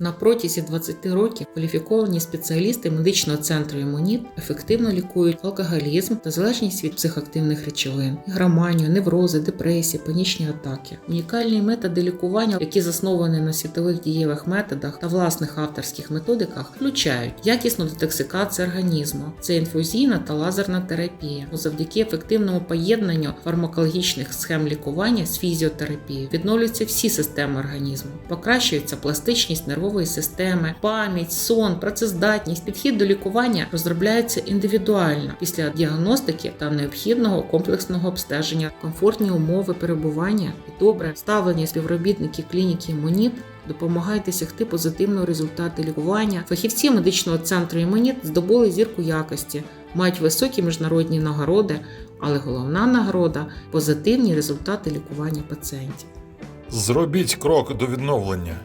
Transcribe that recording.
На протязі 20 років кваліфіковані спеціалісти медичного центру імуніт ефективно лікують алкоголізм та залежність від психоактивних речовин, громанію, неврози, депресії, панічні атаки. Унікальні методи лікування, які засновані на світових дієвих методах та власних авторських методиках, включають якісну детоксикацію організму, це інфузійна та лазерна терапія. Завдяки ефективному поєднанню фармакологічних схем лікування з фізіотерапією відновлюються всі системи організму, покращується пластичність нервової системи, пам'ять, сон, працездатність. Підхід до лікування розробляється індивідуально після діагностики та необхідного комплексного обстеження, комфортні умови перебування і добре ставлення співробітників клініки імуніт допомагають досягти позитивного результату лікування. Фахівці медичного центру імуніт здобули зірку якості, мають високі міжнародні нагороди, але головна нагорода позитивні результати лікування пацієнтів. Зробіть крок до відновлення